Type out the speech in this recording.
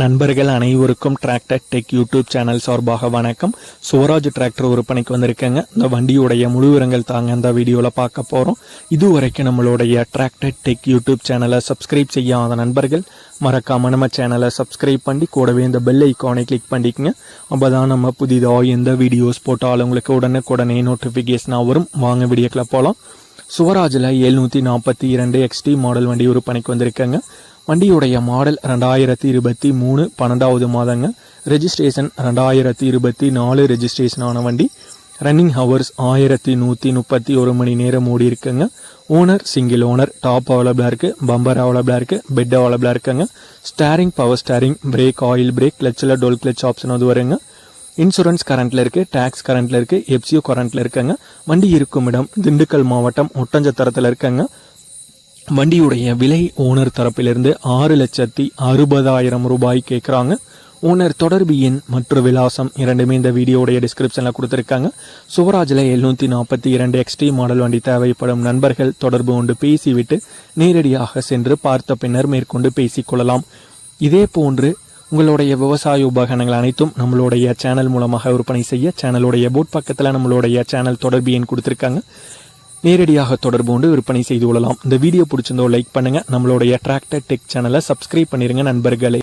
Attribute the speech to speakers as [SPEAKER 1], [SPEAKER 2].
[SPEAKER 1] நண்பர்கள் அனைவருக்கும் tractor tech YouTube channel சார்பாக வணக்கம். சுவராஜ் டிராக்டர் விற்பனைக்கு வந்திருக்கேங்க. இந்த வண்டியுடைய முழு விவரங்கள் தாங்க இந்த வீடியோவில் பார்க்க போகிறோம் இதுவரைக்கும் நம்மளுடைய டிராக்டர் டெக் யூடியூப் சேனலை சப்ஸ்கிரைப் செய்யாத நண்பர்கள் மறக்காம நம்ம சேனலை சப்ஸ்கிரைப் பண்ணி கூடவே இந்த பெல் ஐக்கானை கிளிக் பண்ணிக்கங்க. அப்போ தான் நம்ம புதிதாக எந்த வீடியோஸ் போட்டாலும் உங்களுக்கு உடனுக்குடனே நோட்டிஃபிகேஷனாக வரும். வாங்க வீடியோக்கில் போகலாம் சுவராஜில் எழுநூற்றி நாற்பத்தி இரண்டு எக்ஸ்டி மாடல் வண்டி விற்பனைக்கு வந்திருக்கேங்க. வண்டியுடைய மாடல் ரெண்டாயிரத்தி இருபத்தி மூணு பன்னெண்டாவது மாதங்க. ரெஜிஸ்ட்ரேஷன் ரெண்டாயிரத்தி இருபத்தி நாலு ரெஜிஸ்ட்ரேஷன் ஆன வண்டி. ரன்னிங் ஹவர்ஸ் ஆயிரத்தி நூற்றி முப்பத்தி ஒரு மணி நேரம் ஓடி இருக்குங்க. ஓனர் சிங்கிள் ஓனர் டாப் அவைலபிளாக இருக்குது பம்பர் அவைலபிளாக இருக்குது பெட் அவைலபிளாக இருக்குங்க. Steering power steering brake oil brake கிளச்சில் toll clutch option அது வருங்க. இன்சூரன்ஸ் கரண்ட்டில் இருக்குது டேக்ஸ் கரண்ட்டில் இருக்குது எஃப்சிஓ கரண்ட்டில் இருக்குங்க. வண்டி இருக்கும் இடம் திண்டுக்கல் மாவட்டம் ஒட்டஞ்சத்திரத்தில் இருக்குங்க. வண்டியுடைய விலை ஓனர் தரப்பிலிருந்து ஆறு லட்சத்தி அறுபதாயிரம் ரூபாய் கேட்குறாங்க. ஓனர் தொடர்பு எண் மற்றும் விலாசம் இரண்டுமே இந்த வீடியோடைய டிஸ்கிரிப்ஷனில் கொடுத்துருக்காங்க. சுவராஜில் எழுநூற்றி நாற்பத்தி இரண்டு எக்ஸ்டி மாடல் வண்டி தேவைப்படும் நண்பர்கள் தொடர்பு கொண்டு பேசிவிட்டு நேரடியாக சென்று பார்த்த பின்னர் மேற்கொண்டு பேசிக்கொள்ளலாம். இதே போன்று உங்களுடைய விவசாய உபகரணங்கள் அனைத்தும் நம்மளுடைய சேனல் மூலமாக விற்பனை செய்ய சேனலுடைய போட் பக்கத்தில் நம்மளுடைய சேனல் தொடர்பு எண் கொடுத்துருக்காங்க. நேரடியாக தொடர்பு கொண்டு விற்பனை செய்து கொள்ளலாம். இந்த வீடியோ பிடிச்சிருந்தோ லைக் பண்ணுங்க. நம்மளுடைய டிராக்டர் டெக் சேனலை சப்ஸ்கிரைப் பண்ணிருங்க நண்பர்களே.